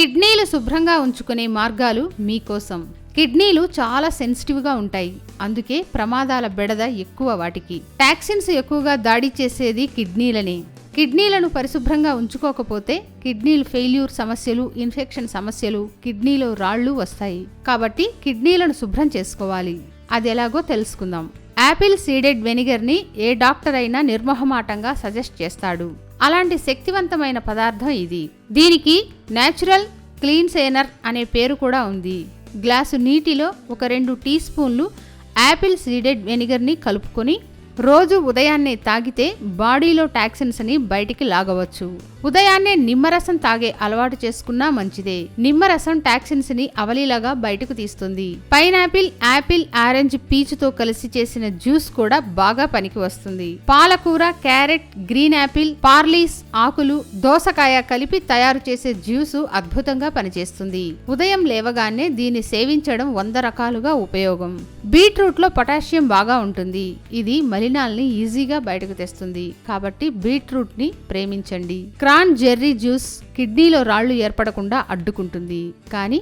కిడ్నీలు శుభ్రంగా ఉంచుకునే మార్గాలు మీకోసం కిడ్నీలు చాలా సెన్సిటివ్గా ఉంటాయి. అందుకే ప్రమాదాల బెడద ఎక్కువ వాటికి. టాక్సిన్స్ ఎక్కువగా దాడి చేసేది కిడ్నీలనే. కిడ్నీలను పరిశుభ్రంగా ఉంచుకోకపోతే కిడ్నీలు ఫెయిల్యూర్ సమస్యలు ఇన్ఫెక్షన్ సమస్యలు కిడ్నీలో రాళ్ళు వస్తాయి. కాబట్టి కిడ్నీలను శుభ్రం చేసుకోవాలి. అది ఎలాగో తెలుసుకుందాం. యాపిల్ సీడెడ్ వెనిగర్ని ఏ డాక్టర్ అయినా నిర్మోహమాటంగా సజెస్ట్ చేస్తాడు. అలాంటి శక్తివంతమైన పదార్థం ఇది. దీనికి నేచురల్ క్లీన్ సేనర్ అనే పేరు కూడా ఉంది. గ్లాసు నీటిలో ఒక రెండు టీ స్పూన్లు యాపిల్ సీడెడ్ వెనిగర్ని కలుపుకొని రోజు ఉదయాన్నే తాగితే బాడీలో టాక్సిన్స్ని బయటికి లాగవచ్చు. ఉదయాన్నే నిమ్మరసం తాగే అలవాటు చేసుకున్నా మంచిదే. నిమ్మరసం టాక్సిన్స్ని అవలీలాగా బయటకు తీస్తుంది. పైనాపిల్ యాపిల్ ఆరెంజ్ పీచుతో కలిసి చేసిన జ్యూస్ కూడా బాగా పనికి వస్తుంది. పాలకూర క్యారెట్ గ్రీన్ యాపిల్ పార్లీస్ ఆకులు దోసకాయ కలిపి తయారు చేసే జ్యూస్ అద్భుతంగా పనిచేస్తుంది. ఉదయం లేవగానే దీన్ని సేవించడం వంద రకాలుగా ఉపయోగం. బీట్రూట్లో పొటాషియం బాగా ఉంటుంది. ఇది మలినాల్ని ఈజీగా బయటకు తెస్తుంది. కాబట్టి బీట్రూట్ని ప్రేమించండి. క్రాన్ జెర్రీ జ్యూస్ కిడ్నీలో రాళ్ళు ఏర్పడకుండా అడ్డుకుంటుంది. కానీ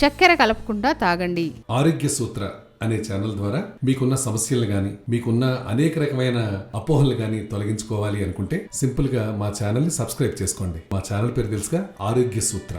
చక్కెర కలపకుండా తాగండి. ఆరోగ్య సూత్ర అనే ఛానల్ ద్వారా మీకున్న సమస్యలు గాని మీకున్న అనేక రకమైన అపోహలు గాని తొలగించుకోవాలి అనుకుంటే సింపుల్గా మా ఛానల్ని సబ్స్క్రైబ్ చేసుకోండి. మా ఛానల్ పేరు తెలుసుగా ఆరోగ్య సూత్ర.